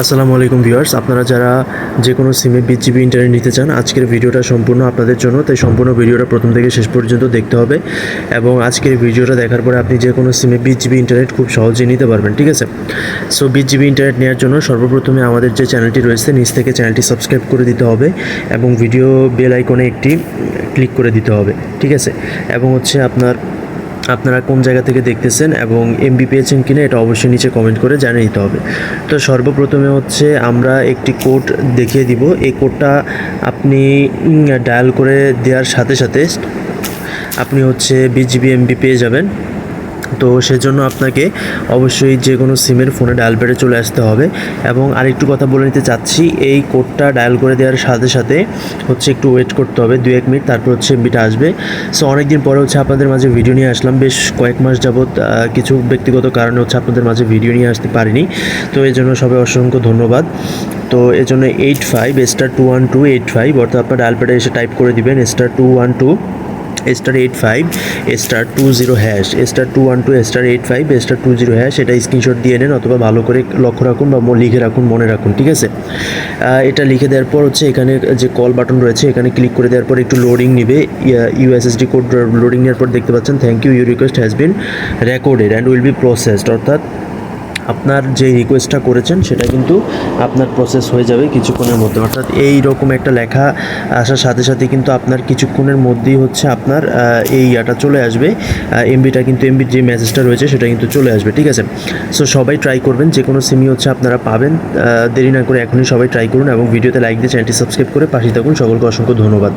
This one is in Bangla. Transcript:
আসসালামু আলাইকুম ভিউয়ার্স, আপনারা যারা যে কোনো সিমে বিশ জিবি ইন্টারনেট নিতে চান, আজকের ভিডিওটা সম্পূর্ণ আপনাদের জন্য, তাই সম্পূর্ণ ভিডিওটা প্রথম থেকে শেষ পর্যন্ত দেখতে হবে এবং আজকের ভিডিওটা দেখার পরে আপনি যে কোনো সিমে বিশ জিবি ইন্টারনেট খুব সহজেই নিতে পারবেন, ঠিক আছে? সো বিশ জিবি ইন্টারনেট নেওয়ার জন্য সর্বপ্রথমে আমাদের যে চ্যানেলটি রয়েছে, নিচ থেকে চ্যানেলটি সাবস্ক্রাইব করে দিতে হবে এবং ভিডিও বেল আইকনে একটি ক্লিক করে দিতে হবে, ঠিক আছে? এবং হচ্ছে আপনার আপনারা কোন জায়গা থেকে দেখতেছেন এবং এমবি পেয়েছেন কিনা এটা অবশ্যই নিচে কমেন্ট করে জানিয়ে দিতে হবে। তো সর্বপ্রথমে হচ্ছে আমরা একটি কোড দেখিয়ে দিব। এই কোডটা আপনি ডায়াল করে দেওয়ার সাথে সাথে আপনি হচ্ছে বিজিবি এমবি পেয়ে যাবেন। তো সেজন্য আপনাকে অবশ্যই যে কোনো সিমের ফোনে ডায়াল প্যাডে চলে আসতে হবে। এবং আরেকটু কথা বলে নিতে চাচ্ছি, এই কোডটা ডায়াল করে দেওয়ার সাথে সাথে হচ্ছে একটু ওয়েট করতে হবে দু এক মিনিট, তারপর হচ্ছে এমবিটা আসবে। সো অনেক দিন পরে হচ্ছে আপনাদের মাঝে ভিডিও নিয়ে আসলাম, বেশ কয়েক মাস যাবৎ কিছু ব্যক্তিগত কারণে হচ্ছে আপনাদের মাঝে ভিডিও নিয়ে আসতে পারিনি। তো এই জন্য সবাই অসংখ্য ধন্যবাদ। তো এই জন্য eight five star two one two eight five অর্থাৎ আপনার ডায়াল প্যাডে এসে টাইপ করে দিবেন star two one two star eight five star two zero hash star two one two star eight five star two zero hash এটা স্ক্রিনশট দিয়ে নেন অথবা ভালো করে লক্ষ্য রাখুন বা লিখে রাখুন, মনে রাখুন, ঠিক আছে? এটা লিখে দেওয়ার পর হচ্ছে এখানে যে কল বাটন রয়েছে, এখানে ক্লিক করে দেওয়ার পর একটু লোডিং নেবে। ইউএসএসডি কোড লোডিং নেওয়ার পর দেখতে পাচ্ছেন thank you your request has been recorded and will be processed অর্থাৎ আপনার যে রিকোয়েস্টটা করেছেন, সেটা কিন্তু আপনার প্রসেস হয়ে যাবে কিছুক্ষণের মধ্যে। অর্থাৎ এই রকম একটা লেখা আসার সাথে সাথে কিন্তু আপনার কিছুক্ষণের মধ্যেই হচ্ছে আপনার এই ইয়াটা চলে আসবে। এমবিটা কিন্তু এমবির যে মেসেজটা রয়েছে, সেটা কিন্তু চলে আসবে, ঠিক আছে? সো সবাই ট্রাই করবেন, যে কোনো সিমই হচ্ছে আপনারা পাবেন। দেরি না করে এখনই সবাই ট্রাই করুন এবং ভিডিওতে লাইক দিয়ে চ্যানেলটি সাবস্ক্রাইব করে পাশে থাকুন। সকলকে অসংখ্য ধন্যবাদ।